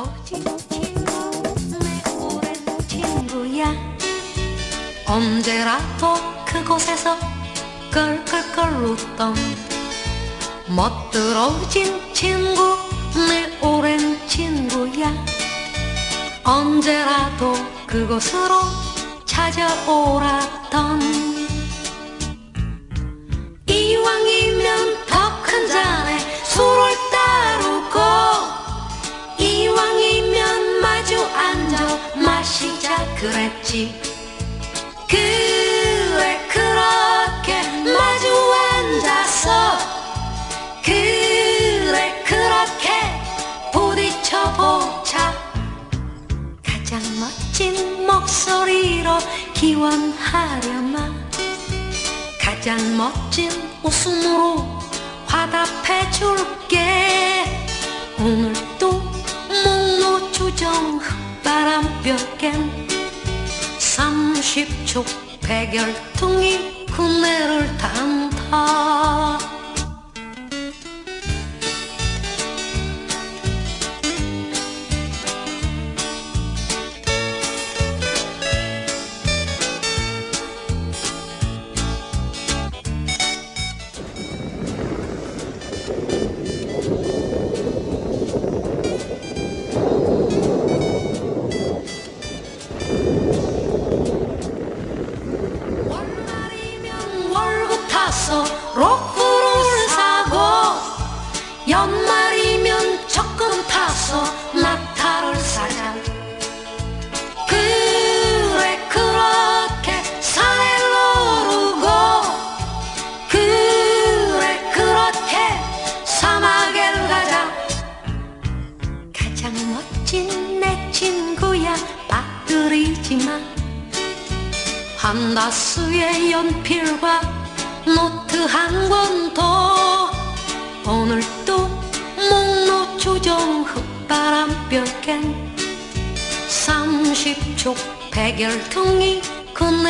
거지 내 친구야. 언제라도 그곳에서 끌끌끌 웃던 멋들어진 친구 내 오랜 친구야. 언제라도 그곳으로 찾아오라던. 그랬지. 그래 그렇게 마주 앉아서 그래 그렇게 부딪혀 보자. 가장 멋진 목소리로 기원하려나? 가장 멋진 웃음으로 화답해 줄게. 오늘도 목노 주정 흙바람볕엔 30초 백열통이 군내를 탄다 멋진 내 친구야 빠뜨리지 마. 한다스의 연필과 노트 한 권도 오늘도 목노조정 흙바람볕엔 30초 백열통이 탄다